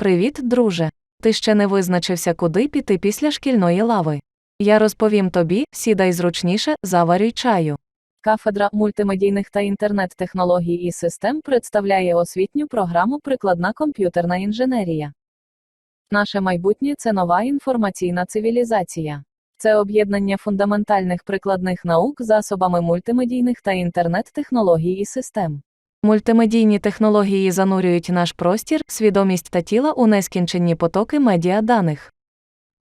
Привіт, друже. Ти ще не визначився, куди піти після шкільної лави. Я розповім тобі, сідай зручніше, заварюй чаю. Кафедра мультимедійних та інтернет-технологій і систем представляє освітню програму Прикладна комп'ютерна інженерія. Наше майбутнє це нова інформаційна цивілізація. Це об'єднання фундаментальних прикладних наук засобами мультимедійних та інтернет-технологій і систем. Мультимедійні технології занурюють наш простір, свідомість та тіла у нескінченні потоки медіаданих.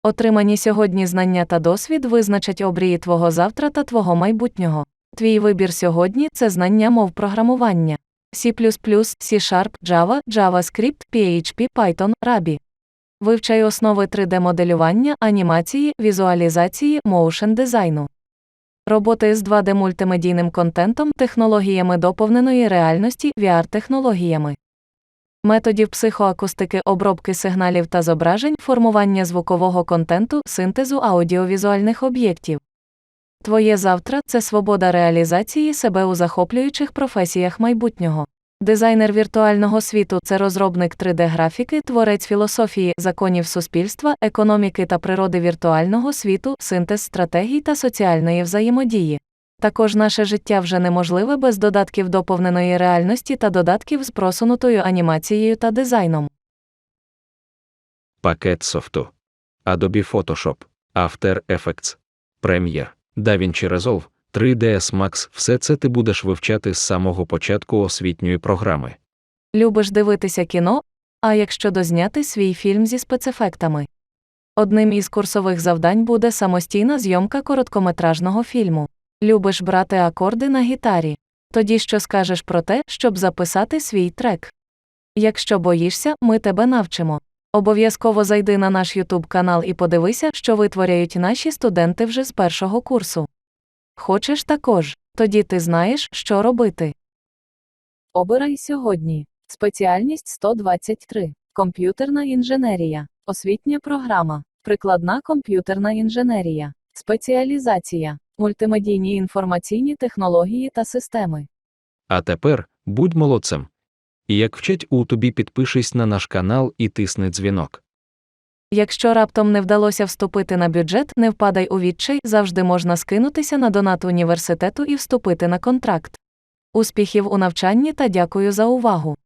Отримані сьогодні знання та досвід визначать обрії твого завтра та твого майбутнього. Твій вибір сьогодні це знання мов програмування. C++, C-Sharp, Java, JavaScript, PHP, Python, Ruby. Вивчай основи 3D-моделювання, анімації, візуалізації, моушен дизайну. Роботи з 2D мультимедійним контентом, технологіями доповненої реальності, VR-технологіями. Методів психоакустики, обробки сигналів та зображень, формування звукового контенту, синтезу аудіовізуальних об'єктів. Твоє завтра це свобода реалізації себе у захоплюючих професіях майбутнього. Дизайнер віртуального світу це розробник 3D-графіки, творець філософії, законів суспільства, економіки та природи віртуального світу, синтез стратегій та соціальної взаємодії. Також наше життя вже неможливе без додатків доповненої реальності та додатків з просунутою анімацією та дизайном. Пакет софту. Adobe Photoshop, After Effects, Premiere, DaVinci Resolve, 3ds Max – все це ти будеш вивчати з самого початку освітньої програми. Любиш дивитися кіно? А якщо дозняти свій фільм зі спецефектами? Одним із курсових завдань буде самостійна зйомка короткометражного фільму. Любиш брати акорди на гітарі? Тоді що скажеш про те, щоб записати свій трек? Якщо боїшся, ми тебе навчимо. Обов'язково зайди на наш YouTube канал і подивися, що витворяють наші студенти вже з першого курсу. Хочеш також? Тоді ти знаєш, що робити. Обирай сьогодні. Спеціальність 123. Комп'ютерна інженерія. Освітня програма. Прикладна комп'ютерна інженерія. Спеціалізація. Мультимедійні інформаційні технології та системи. А тепер будь молодцем. І як вчать у тобі, підпишись на наш канал і тисни дзвінок. Якщо раптом не вдалося вступити на бюджет, не впадай у відчай, завжди можна скинутися на донат університету і вступити на контракт. Успіхів у навчанні та дякую за увагу!